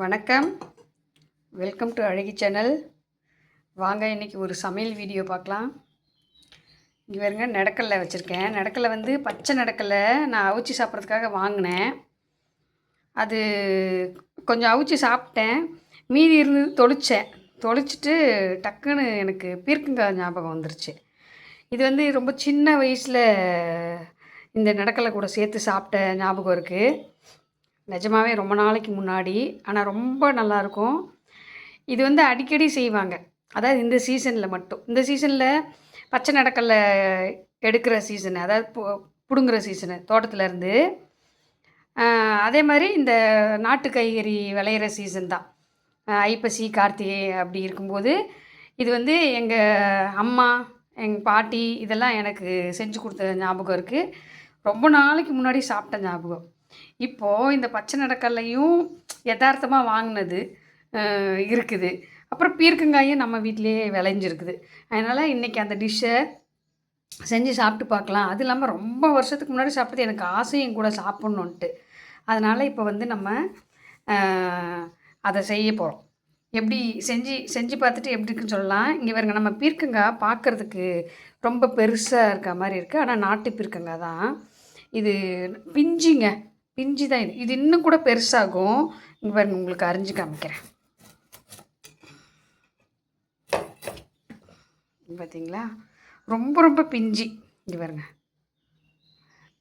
வணக்கம். Welcome to அழகி channel வாங்க இன்றைக்கி ஒரு சமையல் வீடியோ பார்க்கலாம். இங்கே வருங்க நடக்கல்ல வச்சுருக்கேன். நடக்கல்ல வந்து பச்சை நடக்கல்ல நான் அவிச்சு சாப்பிட்றதுக்காக வாங்கினேன். அது கொஞ்சம் அவிச்சு சாப்பிட்டேன். மீதி இருந்து தொளிச்சேன். தொளிச்சிட்டு டக்குன்னு எனக்கு பீர்க்கங்காய் ஞாபகம் வந்துருச்சு. இது வந்து ரொம்ப சின்ன வயசில் இந்த நடக்கலை கூட சேர்த்து சாப்பிட்ட ஞாபகம் இருக்குது நிஜமாவே ரொம்ப நாளைக்கு முன்னாடி. ஆனால் ரொம்ப நல்லாயிருக்கும் இது வந்து அடிக்கடி செய்வாங்க. அதாவது இந்த சீசனில் மட்டும். இந்த சீசனில் பச்சை நடக்கல்ல எடுக்கிற சீசனு அதாவது பு- பிடுங்குற சீசனு தோட்டத்துலேருந்து அதே மாதிரி இந்த நாட்டு காய்கறி விளையிற சீசன் தான். ஐப்பசி கார்த்திகை அப்படி இருக்கும்போது இது வந்து எங்கள் அம்மா எங்கள் பாட்டி இதெல்லாம் எனக்கு செஞ்சு கொடுத்த ஞாபகம் இருக்குது ரொம்ப நாளைக்கு முன்னாடி சாப்பிட்ட ஞாபகம். இப்போது இந்த பச்சை நடக்கல்லையும் யதார்த்தமாக வாங்கினது இருக்குது. அப்புறம் பீர்க்கங்காயும் நம்ம வீட்டிலேயே விளைஞ்சிருக்குது. அதனால் இன்றைக்கி அந்த டிஷ்ஷை செஞ்சு சாப்பிட்டு பார்க்கலாம். அது இல்லாமல் ரொம்ப வருஷத்துக்கு முன்னாடி சாப்பிட்டது எனக்கு ஆசையும் கூட சாப்பிட்ணுன்ட்டு அதனால் இப்போ வந்து நம்ம அதை செய்ய போகிறோம் எப்படி செஞ்சு செஞ்சு பார்த்துட்டு எப்படி இருக்குன்னு சொல்லலாம். இங்கே பாருங்க நம்ம பீர்க்கங்காய் பார்க்குறதுக்கு ரொம்ப பெருசாக இருக்க மாதிரி இருக்குது ஆனால் நாட்டு பீர்க்கங்காய் தான். இது பிஞ்சுங்க. பிஞ்சு தான் இது. இது இன்னும் கூட பெருசாகும். இங்கே பாருங்க உங்களுக்கு அரிஞ்சு காமிக்கிறேன். பார்த்தீங்களா ரொம்ப ரொம்ப பிஞ்சு. இங்கே பாருங்க.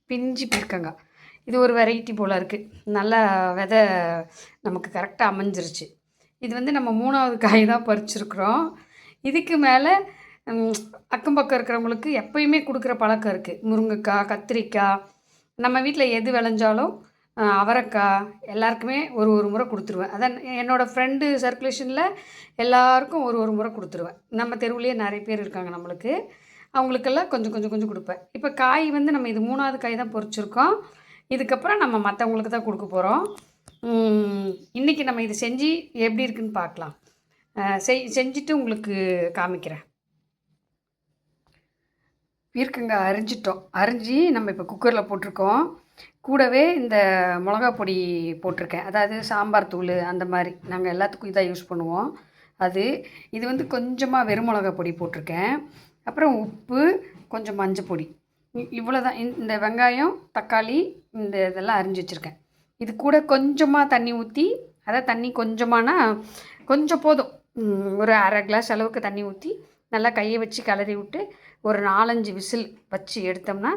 பிஞ்சு பீர்க்கங்காய் இது ஒரு வெரைட்டி போல் இருக்குது நல்லா விதை நமக்கு கரெக்டாக அமைஞ்சிருச்சு. இது வந்து நம்ம மூணாவது காய் தான் பறிச்சிருக்கிறோம். இதுக்கு மேலே அக்கம் பக்கம் இருக்கிறவங்களுக்கு எப்பயுமே கொடுக்குற பழக்கம் இருக்குது முருங்கைக்காய் கத்திரிக்காய் நம்ம வீட்டில் எது விளைஞ்சாலும் அவரைக்காய் எல்லாருக்குமே ஒரு ஒரு முறை கொடுத்துருவேன். அதான் என்னோடய ஃப்ரெண்டு சர்க்குலேஷனில் எல்லாருக்கும் ஒரு ஒரு முறை கொடுத்துருவேன். நம்ம தெருவுலேயே நிறைய பேர் இருக்காங்க நம்மளுக்கு. அவங்களுக்கெல்லாம் கொஞ்சம் கொஞ்சம் கொஞ்சம் கொடுப்பேன். இப்போ காய் வந்து நம்ம இது மூணாவது காய் தான் பொறிச்சிருக்கோம் இதுக்கப்புறம் நம்ம மற்றவங்களுக்கு தான் கொடுக்க போகிறோம் இன்றைக்கி நம்ம இது செஞ்சு எப்படி இருக்குன்னு பார்க்கலாம். செய் செஞ்சுட்டு உங்களுக்கு காமிக்கிறேன். பீர்க்கங்காய் அரிஞ்சிட்டோம். அரிஞ்சு நம்ம இப்போ குக்கரில் போட்டிருக்கோம். கூடவே இந்த மிளகா பொடி போட்டிருக்கேன். அதாவது சாம்பார் தூள் அந்த மாதிரி. நாங்கள் எல்லாத்துக்கும் இதாக யூஸ் பண்ணுவோம். அது இது வந்து கொஞ்சமாக வெறும் மிளகா பொடி போட்டிருக்கேன். அப்புறம் உப்பு கொஞ்சம் மஞ்சள் பொடி. இவ்வளோ தான் இந்த வெங்காயம் தக்காளி இந்த இதெல்லாம் அரிஞ்சு வச்சுருக்கேன். இது கூட கொஞ்சமாக தண்ணி ஊற்றி அதாவது தண்ணி கொஞ்சமானா கொஞ்சம் போதும். ஒரு அரை கிளாஸ் அளவுக்கு தண்ணி ஊற்றி நல்லா கையை வச்சு கலரி விட்டு ஒரு நாலஞ்சு விசில் வச்சு எடுத்தோம்னா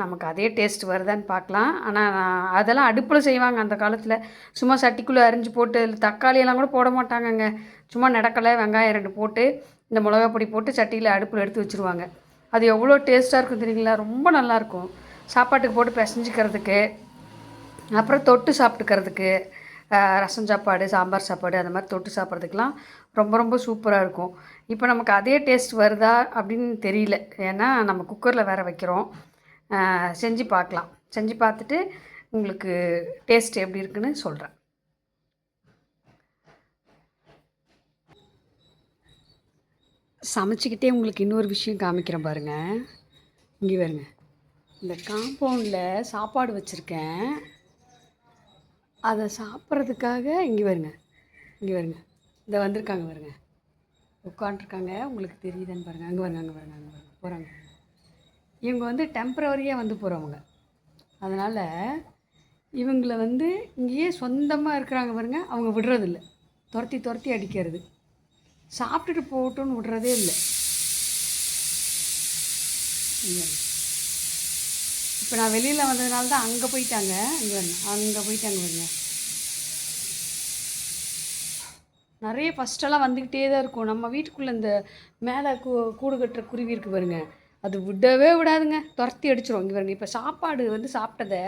நமக்கு அதே டேஸ்ட் வருதான்னு பார்க்கலாம். ஆனால் அதெல்லாம் அடுப்பில் செய்வாங்க அந்த காலத்தில். சும்மா சட்டிக்குள்ளே அரிஞ்சு போட்டு தக்காளியெல்லாம் கூட போட மாட்டாங்கங்க. சும்மா நடக்கலை வெங்காயம் ரெண்டு போட்டு இந்த மிளகா பொடி போட்டு சட்டியில் அடுப்பில் எடுத்து வச்சுருவாங்க. அது எவ்வளோ டேஸ்ட்டாக இருக்கும் தெரியுங்களா? ரொம்ப நல்லாயிருக்கும் சாப்பாட்டுக்கு போட்டு பிசைஞ்சிக்கிறதுக்கு அப்புறம் தொட்டு சாப்பிட்டுக்கிறதுக்கு ரசம் சாப்பாடு சாம்பார் சாப்பாடு அந்த மாதிரி தொட்டு சாப்பிட்றதுக்கெலாம் ரொம்ப ரொம்ப சூப்பராக இருக்கும். இப்போ நமக்கு அதே டேஸ்ட் வருதா அப்படின்னு தெரியல. ஏன்னா நம்ம குக்கரில் வேறு வைக்கிறோம். செஞ்சு பார்க்கலாம். செஞ்சு பார்த்துட்டு உங்களுக்கு டேஸ்ட் எப்படி இருக்குன்னு சொல்கிறேன் சமைச்சிக்கிட்டே உங்களுக்கு இன்னொரு விஷயம் காமிக்கிறேன் பாருங்கள் இங்கே பாருங்க. இந்த காம்பவுண்டில் சாப்பாடு வச்சுருக்கேன். அதை சாப்பிட்றதுக்காக இங்கே வருங்க இங்கே வருங்க இந்த வந்திருக்காங்க பாருங்கள் உட்காண்ட்ருக்காங்க உங்களுக்கு தெரியுதான்னு பாருங்கள் அங்கே வருங்க அங்கே வருங்க அங்கே வருங்க போகிறாங்க இவங்க வந்து டெம்பரவரியாக வந்து போகிறவங்க அதனால் இவங்கள வந்து இங்கேயே சொந்தமாக இருக்கிறாங்க பாருங்க. அவங்க விடுறதில்ல. துரத்தி துரத்தி அடிக்கிறது. சாப்பிட்டுட்டு போகட்டும்னு விடுறதே இல்லை. இப்போ நான் வெளியில் வந்ததுனால தான் அங்கே போயிட்டாங்க. இங்கே அங்கே போயிட்டாங்க வருங்க நிறைய ஃபஸ்ட்டெல்லாம் வந்துக்கிட்டே தான் இருக்கும். நம்ம வீட்டுக்குள்ளே இந்த மேலே கூ கூடு கட்டுற குருவி இருக்குது பாருங்க. அது விடவே விடாதுங்க. துரத்தி அடிச்சிரும். இங்கே பாருங்க இப்போ சாப்பாடு வந்து சாப்பிட்டதை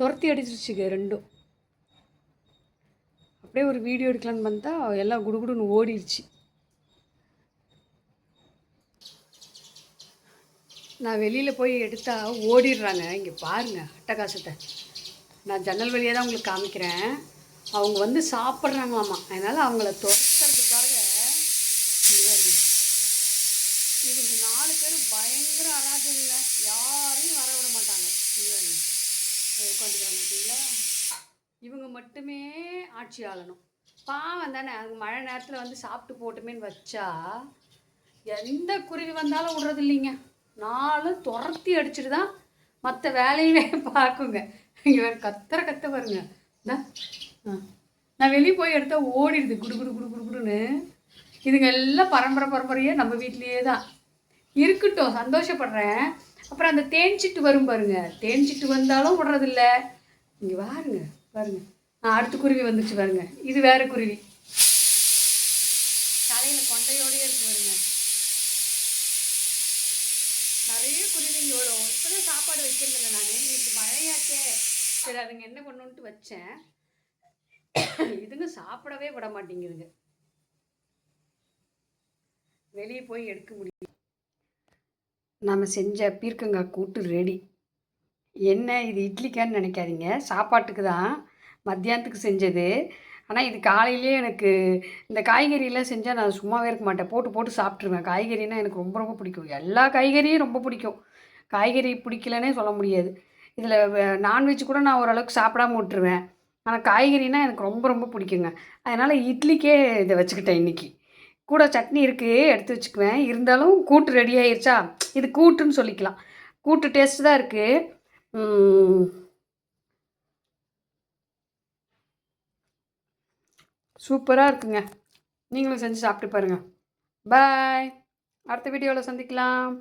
துரத்தி அடிச்சிருச்சுங்க ரெண்டும். அப்படியே ஒரு வீடியோ எடுக்கலான்னு பார்த்தா எல்லாம் குடுகுடுன்னு ஓடிடுச்சு நான் வெளியில் போய் எடுத்தால் ஓடிடுறாங்க. இங்கே பாருங்கள் அட்டகாசத்தை. நான் ஜன்னல் வழியாக தான் உங்களுக்கு காமிக்கிறேன். அவங்க வந்து சாப்பிட்றாங்களாமா. அதனால் அவங்கள துரத்துறதுக்காக இவங்க நாலு பேர் பயங்கர அராஜகங்க. யாரையும் வர விட மாட்டாங்க. உட்காந்துக்கிறாங்க பார்த்தீங்களா? இவங்க மட்டுமே ஆட்சி ஆளணும். பாவம் தானே. அது மழை நேரத்தில் வந்து சாப்பிட்டு போட்டுமேன்னு வச்சா எந்த குருவி வந்தாலும் விடுறது இல்லைங்க நாளும் துரத்தி அடிச்சிட்டு தான் மற்ற வேலையவே பார்க்குங்க. இங்கே கத்துற கத்த பாருங்க. இந்தா. நான் வெளியே போய் எடுத்தால் ஓடிடுது. குடு குடு குடு குடு குடுன்னு. இதுங்க எல்லாம் பரம்பரை பரம்பரையே நம்ம வீட்லேயே தான். இருக்கட்டும் சந்தோஷப்படுறேன். அப்புறம் அந்த தேன்சிட்டு வரும் பாருங்க. தேன்சிட்டு வந்தாலும் விடுறதில்ல. இங்கே பாருங்க பாருங்க. நான் அடுத்த குருவி வந்துச்சு பாருங்க. இது வேற குருவி. தலையில் கொண்டையோடயே இருக்கு பாருங்க. நிறைய குருவிங்க வரும். இப்போதான் சாப்பாடு வைக்கிறதில்ல நான். இன்னைக்கு மழையாச்சே. சரி அதுங்க என்ன பண்ணுன்ட்டு வச்சேன். இதுங்க சாப்பிடவே விட மாட்டேங்குதுங்க. வெளியே போய் எடுக்க முடியும் நம்ம செஞ்ச பீர்க்கங்காய் கூட்டு ரெடி என்ன இது இட்லிக்கான்னு நினைக்காதீங்க. சாப்பாட்டுக்கு தான் மத்தியானத்துக்கு செஞ்சது. ஆனால் இது காலையிலேயே எனக்கு இந்த காய்கறியெல்லாம் செஞ்சால் நான் சும்மாவே இருக்க மாட்டேன். போட்டு போட்டு சாப்பிட்ருவேன் காய்கறினா எனக்கு ரொம்ப ரொம்ப பிடிக்கும். எல்லா காய்கறியும் ரொம்ப பிடிக்கும். காய்கறி பிடிக்கலனே சொல்ல முடியாது. இதில் நான்வெஜ் கூட நான் ஓரளவுக்கு சாப்பிடாம விட்டுருவேன். ஆனால் காய்கறினா எனக்கு ரொம்ப ரொம்ப பிடிக்குங்க. அதனால் இட்லிக்கே இதை வச்சுக்கிட்டேன் இன்றைக்கி கூட சட்னி இருக்குது எடுத்து வச்சுக்குவேன். இருந்தாலும் கூட்டு ரெடி ஆயிடுச்சா இது கூட்டுன்னு சொல்லிக்கலாம். கூட்டு டேஸ்ட் தான் இருக்குது சூப்பராக இருக்குங்க. நீங்களும் செஞ்சு சாப்பிட்டு பாருங்கள் பாய். அடுத்த வீடியோவில் சந்திக்கலாம்.